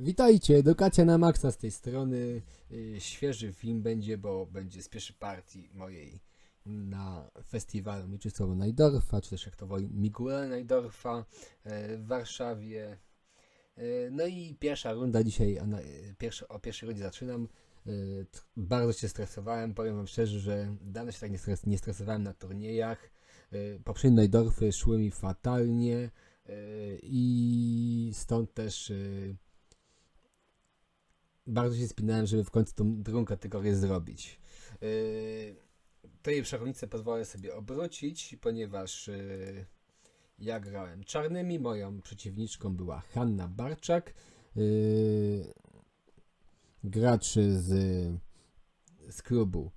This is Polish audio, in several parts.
Witajcie, edukacja na maksa z tej strony. Y, Świeży film będzie, bo będzie z pierwszej partii mojej na festiwalu Mieczysława Najdorfa, czy też jak to woli Miguela Najdorfa e, w Warszawie. E, No i pierwsza runda dzisiaj, o pierwszej rundzie zaczynam. Bardzo się stresowałem, powiem wam szczerze, że dawno się tak nie, stres, nie stresowałem na turniejach. Poprzednie Najdorfy szły mi fatalnie i stąd też bardzo się spinałem, żeby w końcu tą drugą kategorię zrobić. Yy, tej przewodnicę pozwolę sobie obrócić, ponieważ yy, ja grałem czarnymi, moją przeciwniczką była Hanna Barczak, yy, gracz z, z klubu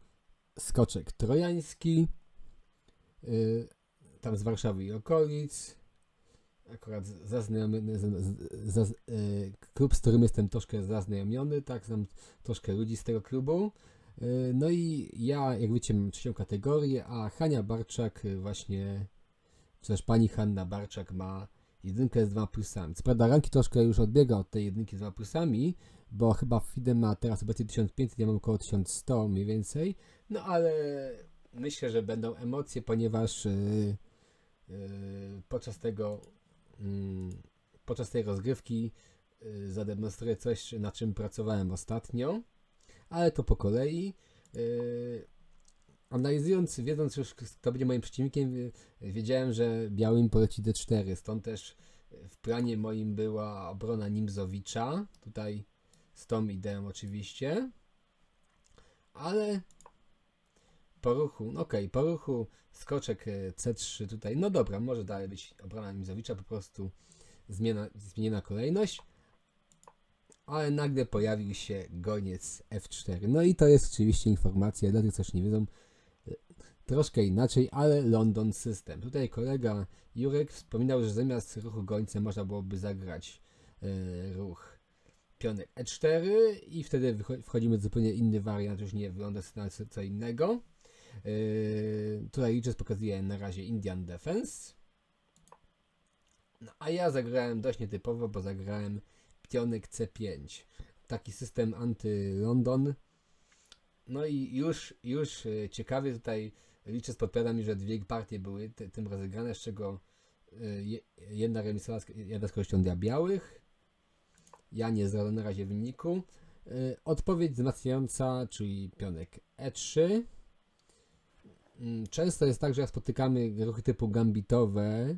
Skoczek Trojański, yy, tam z Warszawy i okolic, akurat zaznajomiony, z, z, z, e, klub, z którym jestem troszkę zaznajomiony, tak, znam troszkę ludzi z tego klubu. E, No i ja, jak wiecie, mam trzecią kategorię, a Hania Barczak e, właśnie, czy też pani Hanna Barczak ma jedynkę z dwoma plusami. Co prawda ranki troszkę już odbiega od tej jedynki z dwoma plusami, bo chyba FIDE ma teraz obecnie 1500, ja mam około 1100 mniej więcej, no ale myślę, że będą emocje, ponieważ e, e, podczas tego podczas tej rozgrywki y, zademonstruję coś, na czym pracowałem ostatnio, ale to po kolei. Y, Analizując, wiedząc już, kto będzie moim przeciwnikiem, y, wiedziałem, że białym poleci D4. Stąd też w planie moim była obrona Nimzowicza. Tutaj z tą ideą oczywiście. Ale po ruchu, no okej, po ruchu skoczek e, C3 tutaj, no dobra, może dalej być obrona Nimzowicza, po prostu zmiana, zmieniona kolejność, ale nagle pojawił się goniec F4. No i to jest oczywiście informacja dla tych, co nie wiedzą, e, troszkę inaczej, ale London System. Tutaj kolega Jurek wspominał, że zamiast ruchu gońca można byłoby zagrać e, ruch pionek E4 i wtedy wchodzimy w zupełnie inny wariant, już nie wygląda na co innego. Yy, tutaj liczec pokazuje na razie Indian Defense. No, a ja zagrałem dość nietypowo, bo zagrałem pionek C5. Taki system anty-London. No i już, już yy, ciekawie tutaj liczec podpowiada mi, że dwie partie były ty, tym rozegrane, z czego je- jedna remisowa, z- jedna z korzyścią dla białych. Ja nie zdradzę na razie wyniku. Yy, Odpowiedź wzmacniająca, czyli pionek E3. Mm, Często jest tak, że jak spotykamy ruchy typu gambitowe,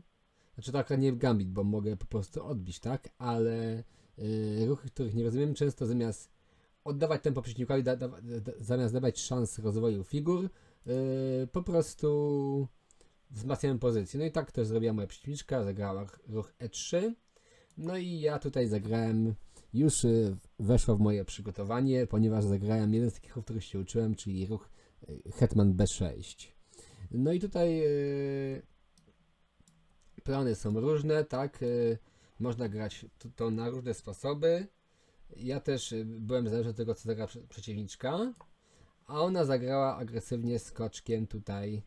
znaczy tak nie gambit, bo mogę po prostu odbić, tak? Ale y, ruchy, których nie rozumiem, często zamiast oddawać tempo przeciwnikowi, da, da, da, zamiast dawać szans rozwoju figur, y, po prostu wzmacniamy pozycję. No i tak też zrobiła moja przeciwniczka, zagrała ruch E3. No i ja tutaj zagrałem, już y, weszło w moje przygotowanie, ponieważ zagrałem jeden z takich ruchów, których się uczyłem, czyli ruch Hetman B6. No i tutaj y, plany są różne, tak? y, Można grać to, na różne sposoby. Ja też y, byłem zależny od tego, co zagra prze- przeciwniczka, a ona zagrała agresywnie skoczkiem tutaj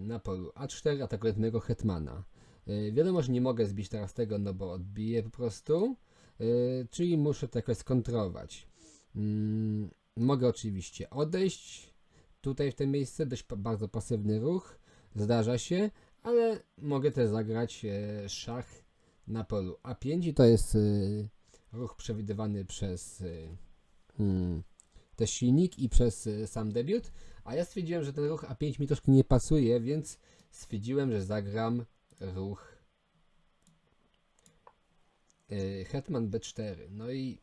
na polu A4, atakując mojego hetmana. Wiadomo, że nie mogę zbić teraz tego, no bo odbiję po prostu, czyli muszę to jakoś skontrować. Mm, Mogę oczywiście odejść tutaj w to miejsce, dość bardzo pasywny ruch, zdarza się, ale mogę też zagrać e, szach na polu A5 i to jest e, ruch przewidywany przez e, hmm, też silnik i przez sam debiut, a ja stwierdziłem, że ten ruch A5 mi troszkę nie pasuje, więc stwierdziłem, że zagram ruch Hetman B4. No i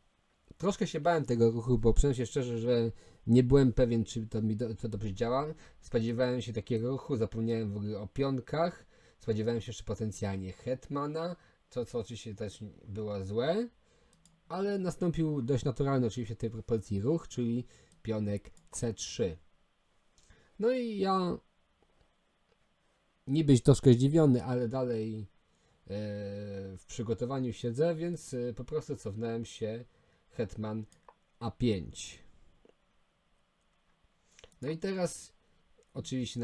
troszkę się bałem tego ruchu, bo przyznam się szczerze, że nie byłem pewien, czy to mi do, to dobrze działa. Spodziewałem się takiego ruchu, zapomniałem w ogóle o pionkach. Spodziewałem się jeszcze potencjalnie hetmana, co oczywiście też było złe. Ale nastąpił dość naturalny oczywiście w tej propozycji ruch, czyli pionek C3. No i ja niby troszkę zdziwiony, ale dalej e, w przygotowaniu siedzę, więc e, po prostu cofnąłem się hetman A5. No i teraz oczywiście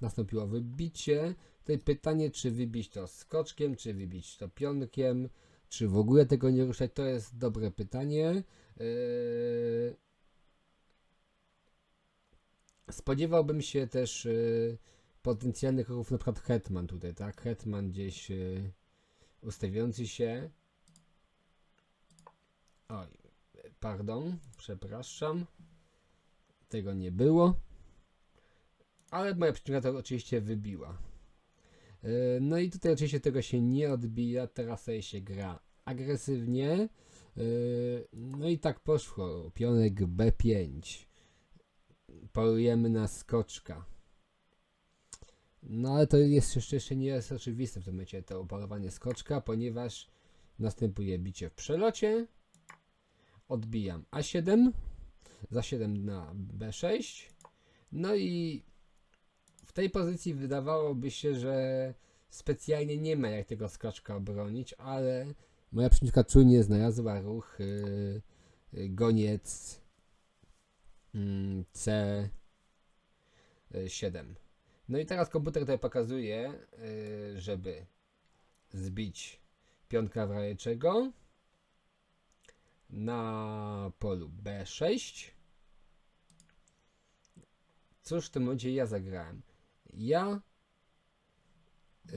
nastąpiło wybicie. Tutaj pytanie, czy wybić to skoczkiem, czy wybić to pionkiem. Czy w ogóle tego nie ruszać? To jest dobre pytanie. Yy, Spodziewałbym się też yy, potencjalnych ruchów, na przykład Hetman tutaj, tak? Hetman gdzieś yy, ustawiający się. Oj, pardon, przepraszam. Tego nie było. Ale moja przeciwnika to oczywiście wybiła. Yy, No i tutaj oczywiście tego się nie odbija, teraz sobie się gra agresywnie. Yy, No i tak poszło. Pionek B5. Polujemy na skoczka. No ale to jest jeszcze, jeszcze nie jest oczywiste w tym momencie to polowanie skoczka, ponieważ następuje bicie w przelocie. Odbijam A7. Za 7 na B6. No i w tej pozycji wydawałoby się, że specjalnie nie ma jak tego skoczka obronić, ale moja przeciwnika czujnie znalazła ruch yy, yy, goniec mm, C7. No i teraz komputer tutaj pokazuje, yy, żeby zbić pionka wrajeczego na polu B6. Cóż w tym momencie ja zagrałem? Ja.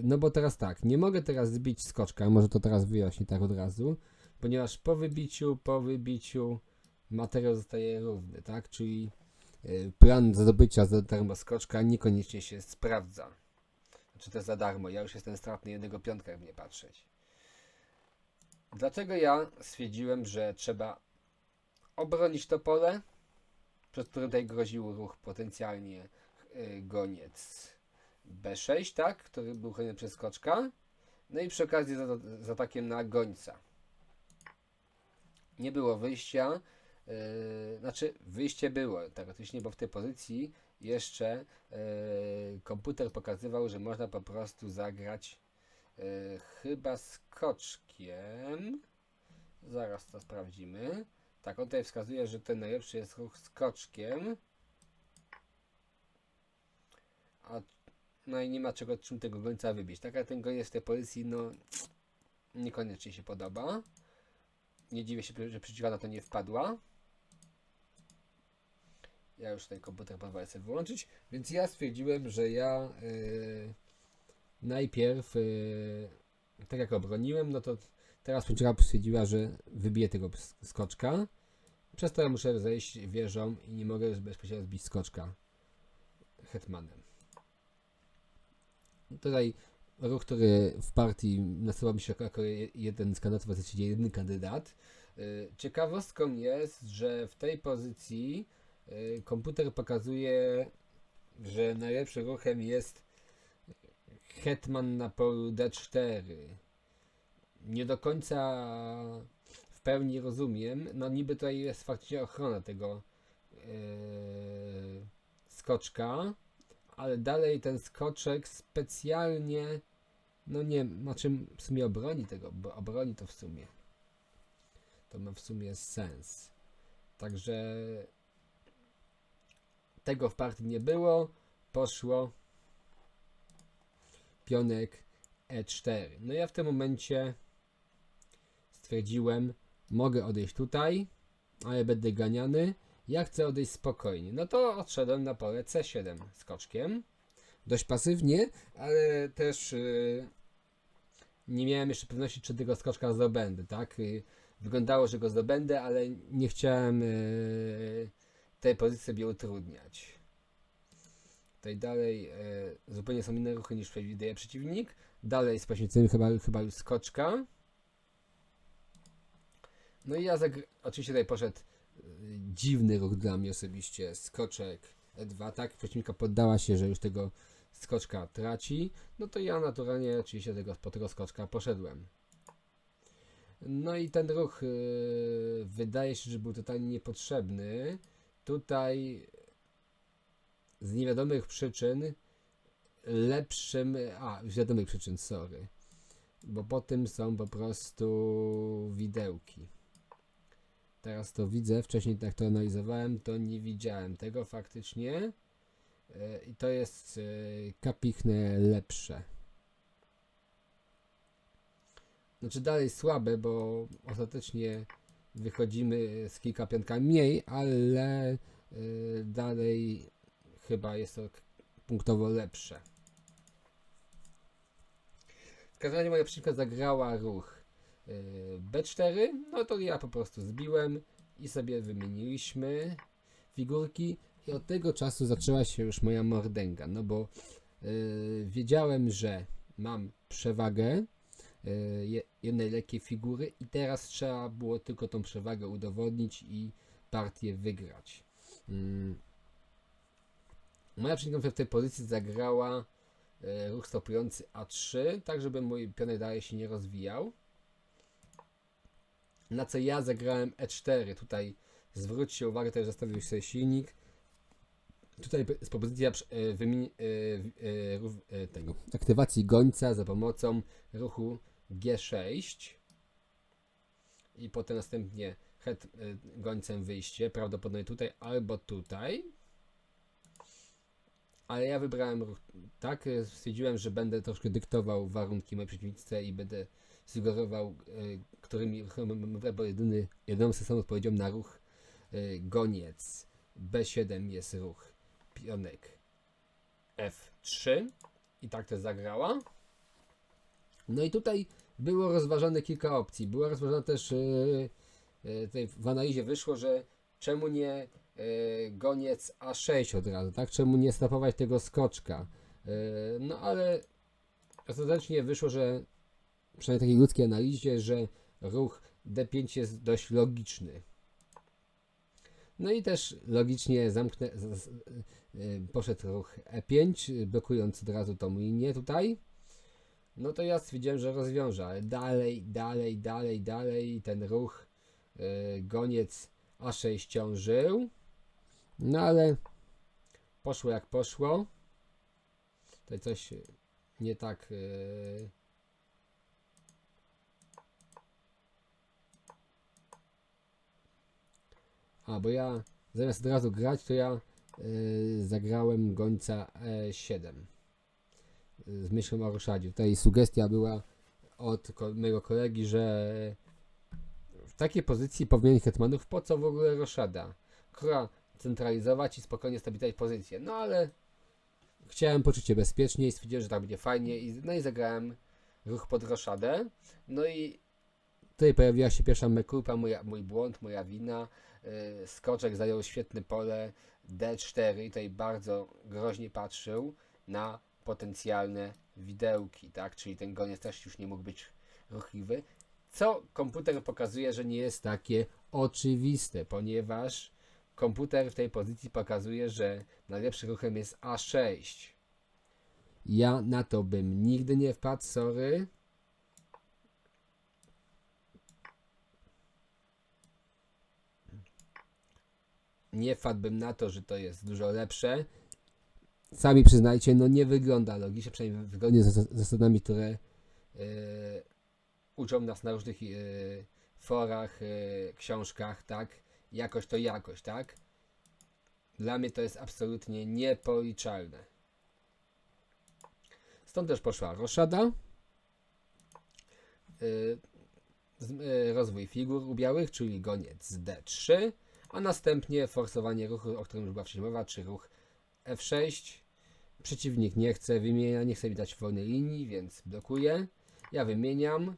No bo teraz tak, nie mogę teraz zbić skoczka, może to teraz wyjaśnię tak od razu, ponieważ po wybiciu, po wybiciu materiał zostaje równy, tak? Czyli y, plan zdobycia za darmo skoczka niekoniecznie się sprawdza. Znaczy to za darmo, ja już jestem stratny jednego piątka, jak nie patrzeć. Dlatego ja stwierdziłem, że trzeba obronić to pole, przed którym tutaj groził ruch potencjalnie y, goniec B6, tak, który był chroniony przez skoczka. No i przy okazji za, z atakiem na gońca. Nie było wyjścia, yy, znaczy wyjście było teoretycznie, bo w tej pozycji jeszcze yy, komputer pokazywał, że można po prostu zagrać yy, chyba skoczkiem. Zaraz to sprawdzimy. Tak, on tutaj wskazuje, że ten najlepszy jest ruch skoczkiem. A no i nie ma czego czym tego gońca wybić. Tak, a ten goniec w tej pozycji, no niekoniecznie się podoba. Nie dziwię się, że przeciwna na to nie wpadła. Ja już tutaj komputer pozwolę sobie wyłączyć, więc ja stwierdziłem, że ja yy, najpierw, yy, tak jak obroniłem, no to teraz przeciwna stwierdziła, że wybiję tego sk- skoczka. Przez to ja muszę zejść wieżą i nie mogę bezpośrednio zbić skoczka hetmanem. Tutaj ruch, który w partii nasuwa mi się jako je- jeden z kandydatów, a w zasadzie jedyny kandydat. Y, Ciekawostką jest, że w tej pozycji y, komputer pokazuje, że najlepszym ruchem jest hetman na polu d4. Nie do końca w pełni rozumiem. No niby tutaj jest faktycznie ochrona tego yy, skoczka, ale dalej ten skoczek specjalnie, no nie, znaczy w sumie obroni tego, bo obroni to w sumie. To ma w sumie sens. Także tego w partii nie było. Poszło pionek E4. No ja w tym momencie stwierdziłem, mogę odejść tutaj, ale będę ganiany. Ja chcę odejść spokojnie. No to odszedłem na pole C7 skoczkiem. Dość pasywnie, ale też yy, nie miałem jeszcze pewności, czy tego skoczka zdobędę, tak? Yy, wyglądało, że go zdobędę, ale nie chciałem yy, tej pozycji sobie utrudniać. Tutaj dalej e, zupełnie są inne ruchy niż przewiduje przeciwnik. Dalej z poświęceniem chyba, chyba już skoczka. No i ja oczywiście tutaj poszedł e, dziwny ruch dla mnie osobiście. Skoczek E2, tak? Przeciwnika poddała się, że już tego skoczka traci. No to ja naturalnie oczywiście tego, po tego skoczka poszedłem. No i ten ruch e, wydaje się, że był totalnie niepotrzebny. Tutaj z niewiadomych przyczyn lepszym, a z wiadomych przyczyn, sorry, bo po tym są po prostu widełki. Teraz to widzę, wcześniej jak to analizowałem, to nie widziałem tego faktycznie E, i to jest e, kapichne lepsze. znaczy dalej słabe, bo ostatecznie wychodzimy z kilka piątkami mniej, ale y, dalej chyba jest to punktowo lepsze. W każdym razie moja przeciwka zagrała ruch y, B4, no to ja po prostu zbiłem i sobie wymieniliśmy figurki i od tego czasu zaczęła się już moja mordęga, no bo y, wiedziałem, że mam przewagę y, je- jednej lekkiej figury i teraz trzeba było tylko tą przewagę udowodnić i partię wygrać. Mm. Moja przeciwnika w tej pozycji zagrała e, ruch stopujący A3, tak żeby mój pionek dalej się nie rozwijał. Na co ja zagrałem E4. Tutaj zwróćcie uwagę, tutaj zostawił sobie silnik. Tutaj jest propozycja przy- e, e, e, e, tego, aktywacji gońca za pomocą ruchu G6 i potem następnie head e, gońcem wyjście, prawdopodobnie tutaj albo tutaj. Ale ja wybrałem ruch tak, e, stwierdziłem, że będę troszkę dyktował warunki mojej przeciwnicy i będę sugerował, e, którymi ruchami, bo jedyny, jedyną sensowną odpowiedzią na ruch e, goniec B7 jest ruch pionek F3 i tak to zagrała. No i tutaj było rozważane kilka opcji. Było rozważane też, tutaj w analizie wyszło, że czemu nie goniec A6 od razu, tak? Czemu nie stopować tego skoczka? Yy, no ale ostatecznie wyszło, że przynajmniej takiej ludzkiej analizie, że ruch D5 jest dość logiczny. No i też logicznie zamknę, z, z, yy, poszedł ruch E5, yy, blokując od razu tą linię tutaj. No to ja stwierdziłem, że rozwiążę, ale dalej, dalej, dalej, dalej ten ruch yy, goniec A6 ciążył. No ale poszło jak poszło. Tutaj coś nie tak. Yy, A, bo ja zamiast od razu grać, to ja yy, zagrałem gońca E7 z myślą o Roszadzie. Tutaj sugestia była od mojego kolegi, że w takiej pozycji powinien hetmanów po co w ogóle Roszada? Króla centralizować i spokojnie stabilizować pozycję. No ale chciałem poczuć się bezpiecznie i stwierdziłem, że tak będzie fajnie i, no i zagrałem ruch pod Roszadę. No i tutaj pojawiła się pierwsza mekupa, moja, mój błąd, moja wina. Yy, skoczek zajął świetne pole D4 i tutaj bardzo groźnie patrzył na potencjalne widełki, tak? Czyli ten goniec też już nie mógł być ruchliwy. Co komputer pokazuje, że nie jest takie oczywiste, ponieważ komputer w tej pozycji pokazuje, że najlepszym ruchem jest A6. Ja na to bym nigdy nie wpadł, sorry. Nie wpadłbym na to, że to jest dużo lepsze sami przyznajcie, no nie wygląda logicznie, przynajmniej zgodnie z zas- zasadami, które e, uczą nas na różnych e, forach, e, książkach, tak? Jakość to jakość, tak? Dla mnie to jest absolutnie niepoliczalne. Stąd też poszła roszada, z- e, rozwój figur białych, czyli goniec D3, a następnie forsowanie ruchu, o którym już była wcześniej mowa, czy ruch F6. Przeciwnik nie chce wymienia, nie chce mi dać wolnej linii, więc blokuje. Ja wymieniam.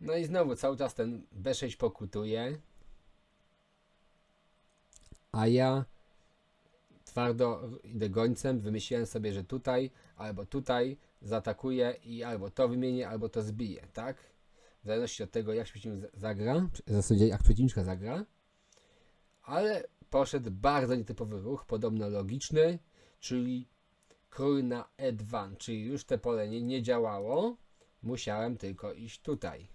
No i znowu cały czas ten B6 pokutuje. A ja twardo idę gońcem. Wymyśliłem sobie, że tutaj albo tutaj zaatakuję i albo to wymienię, albo to zbiję, tak? W zależności od tego, jak przeciwnik za- zagra, w zasadzie jak przeciwniczka zagra. Ale poszedł bardzo nietypowy ruch, podobno logiczny, czyli król na E2, czyli już te pole nie, nie działało, musiałem tylko iść tutaj.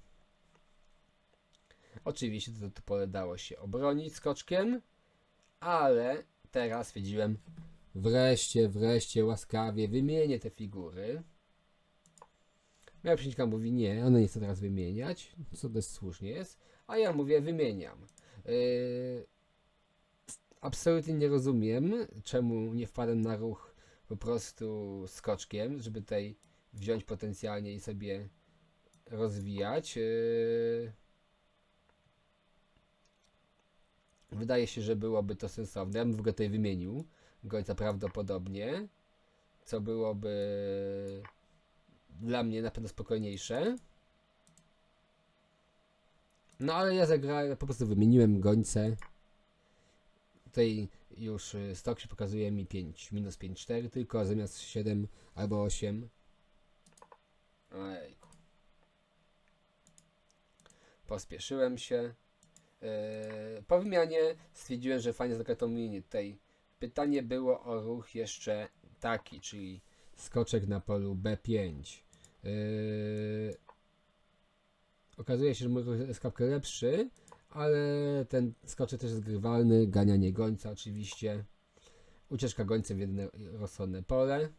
Oczywiście to, to pole dało się obronić skoczkiem, ale teraz stwierdziłem, wreszcie, wreszcie, łaskawie wymienię te figury. Moja przeciwnika mówi nie, ona nie chce teraz wymieniać, co dość słusznie jest, a ja mówię wymieniam. Yy, absolutnie nie rozumiem, czemu nie wpadłem na ruch po prostu skoczkiem, żeby tutaj wziąć potencjalnie i sobie rozwijać. Yy, Wydaje się, że byłoby to sensowne. Ja bym w ogóle tutaj wymienił gońca prawdopodobnie, co byłoby dla mnie na pewno spokojniejsze. No ale ja zagrałem, po prostu wymieniłem gońce. Tutaj już y, stok się pokazuje mi 5, minus 5, 4 tylko, zamiast 7 albo 8. Ojejku. Pospieszyłem się. Yy, po wymianie stwierdziłem, że fajnie zagrać tą mini. Tutaj pytanie było o ruch jeszcze taki, czyli skoczek na polu B5. Yy, okazuje się, że mój ruch jest kropkę lepszy, ale ten skoczek też jest grywalny, ganianie gońca oczywiście, ucieczka gońcem w jedno rozsądne pole.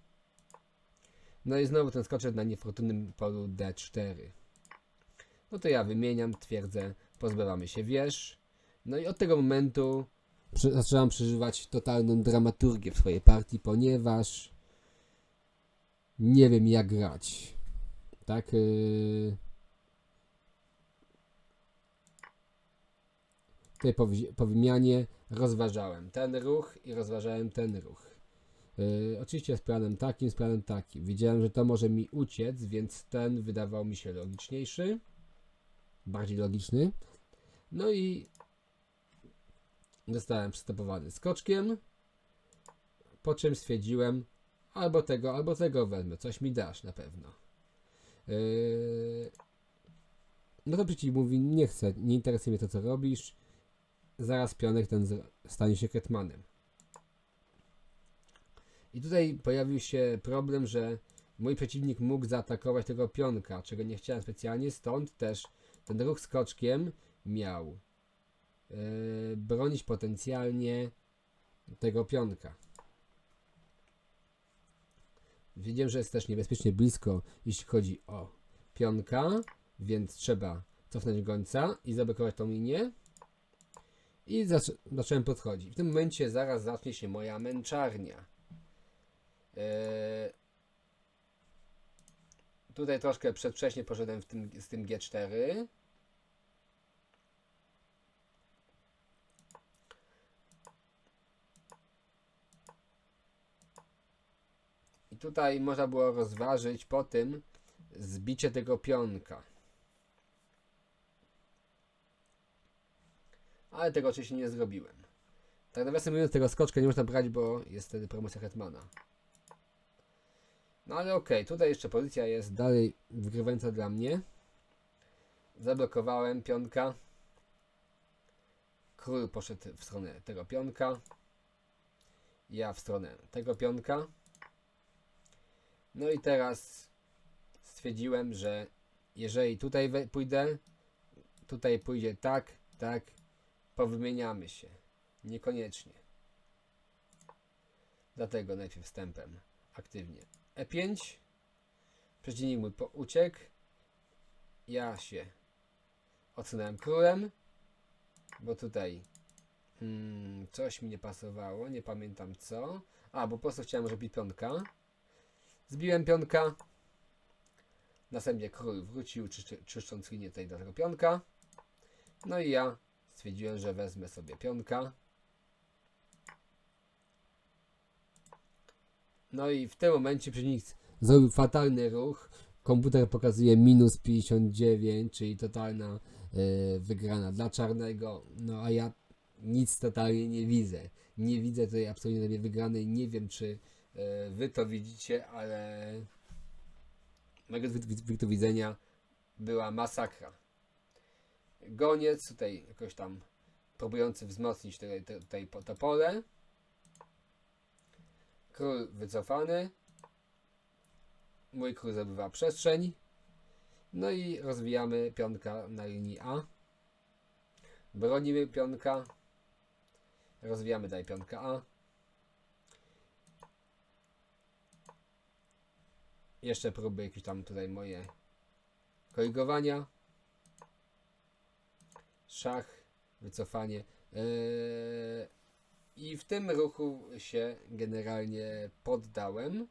No i znowu ten skoczek na niefortunnym polu D4. No to ja wymieniam, twierdzę, pozbywamy się wież. No i od tego momentu przy, zaczynam przeżywać totalną dramaturgię w swojej partii, ponieważ nie wiem jak grać. Tak? Yy... Tutaj po, po wymianie rozważałem ten ruch i rozważałem ten ruch. Yy, oczywiście z planem takim, z planem takim. Widziałem, że to może mi uciec, więc ten wydawał mi się logiczniejszy. Bardziej logiczny. No i zostałem przystopowany skoczkiem. Po czym stwierdziłem, albo tego, albo tego wezmę. Coś mi dasz na pewno. Yy... No to przeciw mówi, nie chcę, nie interesuje mnie to, co robisz. Zaraz pionek ten stanie się Ketmanem. I tutaj pojawił się problem, że mój przeciwnik mógł zaatakować tego pionka, czego nie chciałem specjalnie, stąd też ten ruch skoczkiem miał yy, bronić potencjalnie tego pionka. Wiedziałem, że jest też niebezpiecznie blisko, jeśli chodzi o pionka, więc trzeba cofnąć gońca i zablokować tą linię. I zacząłem podchodzić. W tym momencie zaraz zacznie się moja męczarnia. Yy, tutaj troszkę przedwcześnie poszedłem w tym, z tym G4. Tutaj można było rozważyć po tym zbicie tego pionka. Ale tego oczywiście nie zrobiłem. Tak nawiasem mówiąc, tego skoczka nie można brać, bo jest wtedy promocja Hetmana. No ale okej, tutaj jeszcze pozycja jest dalej wygrywająca dla mnie. Zablokowałem pionka. Król poszedł w stronę tego pionka. Ja w stronę tego pionka. No i teraz stwierdziłem, że jeżeli tutaj pójdę, tutaj pójdzie tak, tak, powymieniamy się. Niekoniecznie. Dlatego najpierw wstępem aktywnie E5. Przeciwnik mój uciekł. Ja się odsunąłem królem, bo tutaj mm, coś mi nie pasowało, nie pamiętam co. A, bo po prostu chciałem robić pionka. Zbiłem pionka. Następnie król wrócił, czyszcząc linię tutaj do tego pionka. No i ja stwierdziłem, że wezmę sobie pionka. No i w tym momencie przeciwnik zrobił fatalny ruch. Komputer pokazuje minus 59, czyli totalna e, wygrana dla czarnego. No a ja nic totalnie nie widzę. Nie widzę tutaj absolutnie wygranej. Nie wiem, czy wy to widzicie, ale wi- punktu widzenia była masakra. Goniec tutaj jakoś tam próbujący wzmocnić tutaj, tutaj to pole. Król wycofany. Mój król zdobywa przestrzeń. No i rozwijamy pionka na linii A. Bronimy pionka. Rozwijamy dalej pionka A. Jeszcze próby jakieś tam tutaj moje korygowania. Szach, wycofanie. Yy, I w tym ruchu się generalnie poddałem.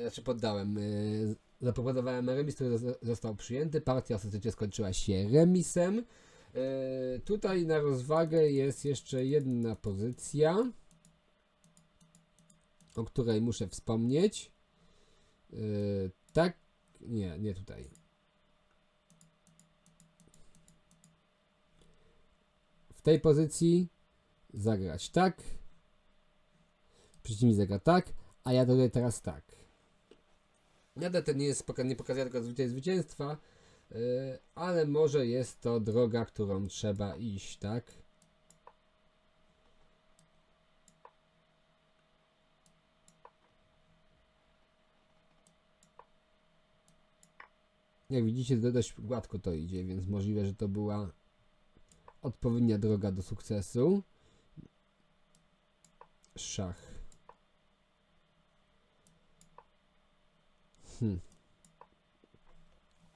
Znaczy poddałem. Yy, zaproponowałem remis, który zo- został przyjęty. Partia ostatecznie skończyła się remisem. Tutaj na rozwagę jest jeszcze jedna pozycja, o której muszę wspomnieć. E, tak, nie, nie tutaj. W tej pozycji zagrać tak. Przeciwnik zagra tak, a ja dodaję teraz tak. Nadal to nie jest nie pokazuje tylko zwycię- zwycięstwa, yy, ale może jest to droga, którą trzeba iść, tak? Jak widzicie, dość gładko to idzie, więc możliwe, że to była odpowiednia droga do sukcesu. Szach. Hmm.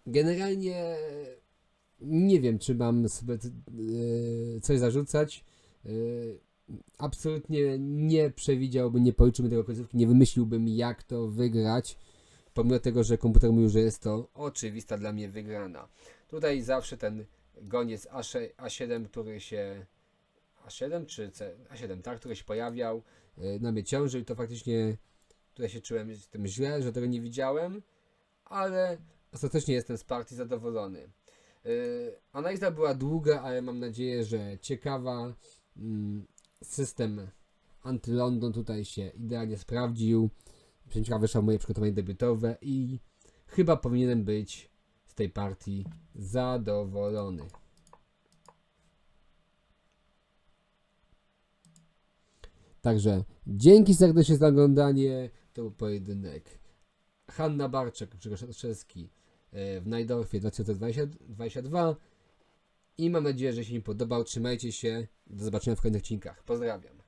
Generalnie nie wiem, czy mam sobie yy, coś zarzucać. Yy, absolutnie nie przewidziałbym, nie policzyłbym tego końcówki, nie wymyśliłbym jak to wygrać. Pomimo tego, że komputer mówił, że jest to oczywista dla mnie wygrana. Tutaj zawsze ten goniec A6, A7, który się. A7 czy C? A7, tak, który się pojawiał, yy, na mnie ciążył i to faktycznie tutaj się czułem z tym źle, że tego nie widziałem, ale ostatecznie jestem z partii zadowolony. Yy, analiza była długa, ale mam nadzieję, że ciekawa. Mm, system anty-London tutaj się idealnie sprawdził. Przeciwka wyszło moje przygotowanie debiutowe i chyba powinienem być z tej partii zadowolony. Także dzięki serdecznie za oglądanie. To był pojedynek Hanna Barczek, Grzegorz Ostrzelski e, w Najdorfie 2022 i mam nadzieję, że się mi podobał. Trzymajcie się. Do zobaczenia w kolejnych odcinkach. Pozdrawiam.